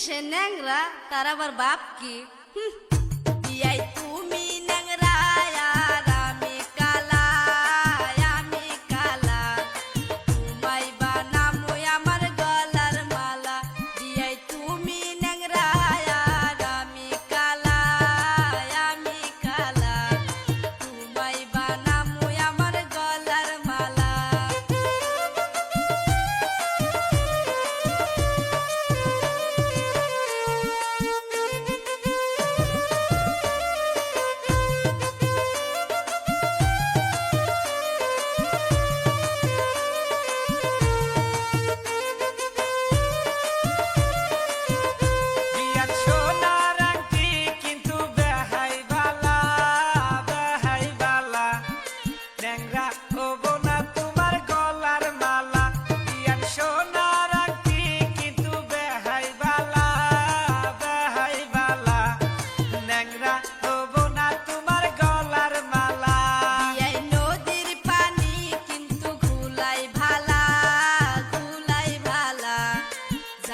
शेन्यांग्रा तारावर बाप की यही तू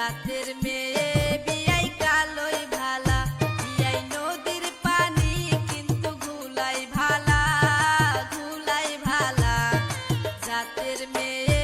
জাতের মেয়ে কালোই নদীর পানি কিন্তু ঘুলাই ভালা ঘুলাই ভালা। মেয়ে